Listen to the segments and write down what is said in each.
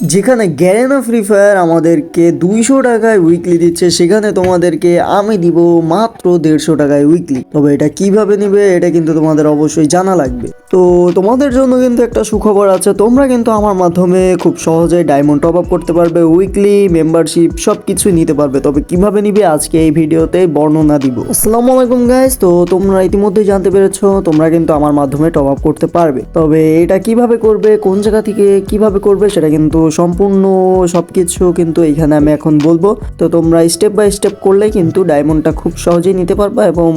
যেখানে Garena free fire আমাদেরকে দুইশো টাকায় উইকলি দিচ্ছে, সেখানে তোমাদেরকে আমি দিব মাত্র দেড়শো টাকায় উইকলি তবে এটা কীভাবে নিবে, এটা কিন্তু তোমাদের অবশ্যই জানা লাগবে। তো তোমাদের জন্য কিন্তু একটা সুখবর আছে, তোমরা কিন্তু আমার মাধ্যমে খুব সহজে ডায়মন্ড টপ আপ করতে পারবে উইকলি মেম্বারশিপ সব কিছুই নিতে পারবে। তবে কীভাবে নিবে, আজকে এই ভিডিওতে বর্ণনা দিব। আসসালামু আলাইকুম গাইস তো তোমরা ইতিমধ্যেই জানতে পেরেছ, তোমরা কিন্তু আমার মাধ্যমে টপ আপ করতে পারবে। তবে এটা কীভাবে করবে, কোন জায়গা থেকে কীভাবে করবে, সেটা কিন্তু সম্পূর্ণ সবকিছু কিন্তু এখানে আমি এখন বলব। তো তোমরা স্টেপ বাই স্টেপ করলে কিন্তু ডায়মন্ডটা খুব সহজেই নিতে পারবা এবং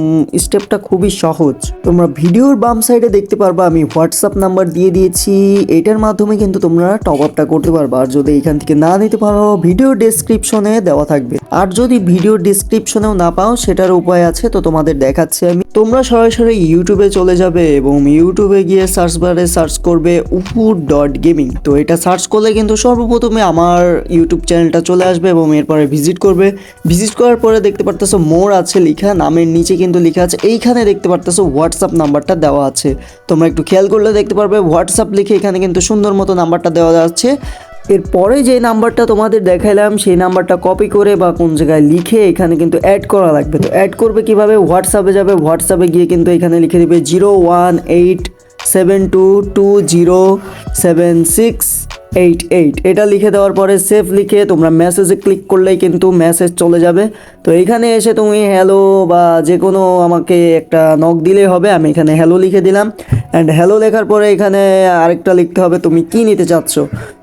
স্টেপটা খুবই সহজ। তোমরা ভিডিওর বাম সাইডে দেখতে পারবা, আমি হোয়াটসঅ্যাপ নাম্বার দিয়ে দিয়েছি। এটার মাধ্যমে কিন্তু তোমরা টপ আপটা করতে পারবা। আর যদি এখান থেকে না নিতে পারো ভিডিও ডেসক্রিপশনে দেওয়া থাকবে। আর যদি ভিডিও ডেসক্রিপশনেও না পাও, সেটার উপায় আছে, তো তোমাদের দেখাচ্ছি আমি। তোমরা সরাসরি ইউটিউবে চলে যাবে এবং ইউটিউবে গিয়ে সার্চ বারে সার্চ করবে উফু ডট গেমিং তো এটা সার্চ করলে কিন্তু সর্বপ্রথমে আমার ইউটিউব চ্যানেলটা চলে আসবে এবং এরপরে ভিজিট করবে। ভিজিট করার পরে দেখতে পারতেছো মোর আছে লেখা, নামের নিচে কিন্তু লেখা আছে। এইখানে দেখতে পারতেছো হোয়াটসঅ্যাপ নাম্বারটা দেওয়া আছে। তোমরা একটু খেয়াল করলে দেখতে পারবে হোয়াটসঅ্যাপ লিখে এখানে কিন্তু সুন্দর মতো নাম্বারটা দেওয়া যাচ্ছে এরপরে যে নাম্বারটা তোমাদের দেখাইলাম সেই নাম্বারটা কপি করে বা কোন জায়গায় লিখে এখানে কিন্তু অ্যাড করা লাগবে। তো অ্যাড করবে কীভাবে? হোয়াটসঅ্যাপে যাবে হোয়াটসঅ্যাপে গিয়ে কিন্তু এখানে লিখে দিবে zero one eight seven two two zero seven six eight eight এটা লিখে দেওয়ার পরে সেভ লিখে তোমরা মেসেজে ক্লিক করলেই কিন্তু মেসেজ চলে যাবে। তো এখানে এসে তুমি হ্যালো বা যে কোনো আমাকে একটা নক দিলেই হবে, আমি এখানে হ্যালো লিখে দিলাম। অ্যান্ড হ্যালো লেখার পরে এখানে আরেকটা লিখতে হবে, তুমি কি নিতে চাচ্ছ?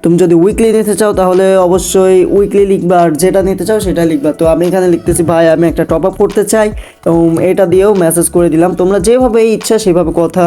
তুমি যদি উইকলি নিতে চাও তাহলে অবশ্যই উইকলি লিখবা, আর যেটা নিতে চাও সেটা লিখবা। তো আমি এখানে লিখতেছি, ভাই, আমি একটা টপ আপ করতে চাই। এবং এটা দিয়েও মেসেজ করে দিলাম। তোমরা যেভাবে ইচ্ছা সেভাবে কথা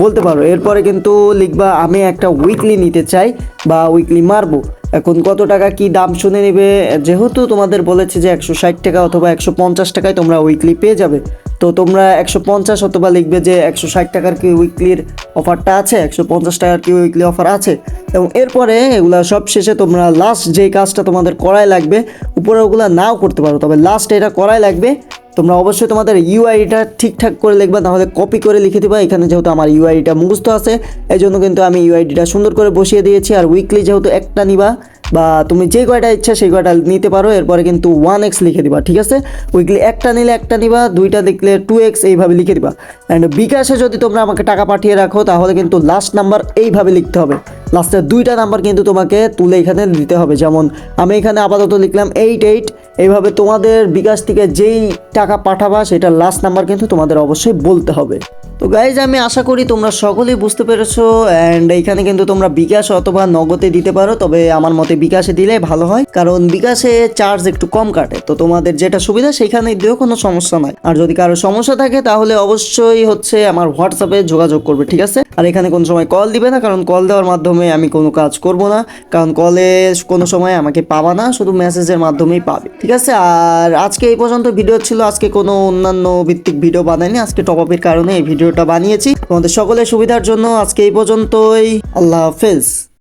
বলতে পারো। এরপরে কিন্তু লিখবা, আমি একটা উইকলি নিতে চাই বা উইকলি মারবো। এখন কত টাকা কি দাম শুনে নেবে? যেহেতু তোমাদের বলেছে যে একশো ষাট টাকা অথবা একশো পঞ্চাশ টাকায় তোমরা উইকলি পেয়ে যাবে। তো তোমরা একশো পঞ্চাশ অথবা লিখবে যে একশো ষাট টাকার কি উইকলির অফারটা আছে? একশো পঞ্চাশ টাকার কি উইকলি অফার আছে? এবং এরপরে এগুলা সব শেষে তোমরা লাস্ট যে কাজটা তোমাদের করাই লাগবে, উপরে ওগুলো নাও করতে পারো। তবে লাস্ট এটা করাই লাগবে। তোমরা অবশ্যই তোমাদের ইউআইডিটা ঠিকঠাক করে লিখবা তাহলে কপি করে লিখে দিবা। এখানে যেহেতু আমার ইউআইডিটা মুখস্থ আছে এই জন্য কিন্তু আমি ইউআইডিটা সুন্দর করে বসিয়ে দিয়েছি। আর উইকলি যেহেতু একটা নিবা বা তুমি যে কয়টা ইচ্ছা সেই কয়টা নিতে পারো, এরপরে কিন্তু ওয়ান এক্স লিখে দিবা, ঠিক আছে? উইকলি একটা নিলে একটা নিবা, দুইটা দেখলে টু এক্স এইভাবে লিখে দিবা। অ্যান্ড বিকাশে যদি তোমরা আমাকে টাকা পাঠিয়ে রাখো, তাহলে কিন্তু লাস্ট নাম্বার এইভাবে লিখতে হবে। লাস্টের দুইটা নাম্বার কিন্তু তোমাকে তুলে এখানে দিতে হবে। যেমন আমি এখানে আপাতত লিখলাম এইট এইট এইভাবে তোমাদের বিকাশ থেকে যেই টাকা পাঠাবা সেটা লাস্ট নাম্বার কিন্তু তোমাদের অবশ্যই বলতে হবে। তো গাইজ আমি আশা করি তোমরা সকলেই বুঝতে পেরেছ অ্যান্ড এইখানে কিন্তু তোমরা বিকাশ অথবা নগদে দিতে পারো, তবে আমার মতে বিকাশে দিলে ভালো হয়, কারণ বিকাশে চার্জ একটু কম কাটে। তো তোমাদের যেটা সুবিধা সেখানে দিয়েও কোনো সমস্যা নাই। আর যদি কারও সমস্যা থাকে তাহলে অবশ্যই হচ্ছে আমার হোয়াটসঅ্যাপে যোগাযোগ করবে, ঠিক আছে? আর এখানে কোনো সময় কল দিবে না, কারণ কল দেওয়ার মাধ্যমে আমি কোনো কাজ করব না, কারণ কলে কোনো সময় আমাকে পাবা না, শুধু মেসেজের মাধ্যমেই পাবে। ঠিক আছে, আর আজকে এই পর্যন্ত ভিডিও ছিল, আজকে কোনো অন্যান্য ভিত্তিক ভিডিও বানাইনি, আজকে টপ আপের কারণে এই ভিডিওটা বানিয়েছি। তোমাদের সকলের সুবিধার জন্য আজকে এই পর্যন্তই, আল্লাহ হাফেজ।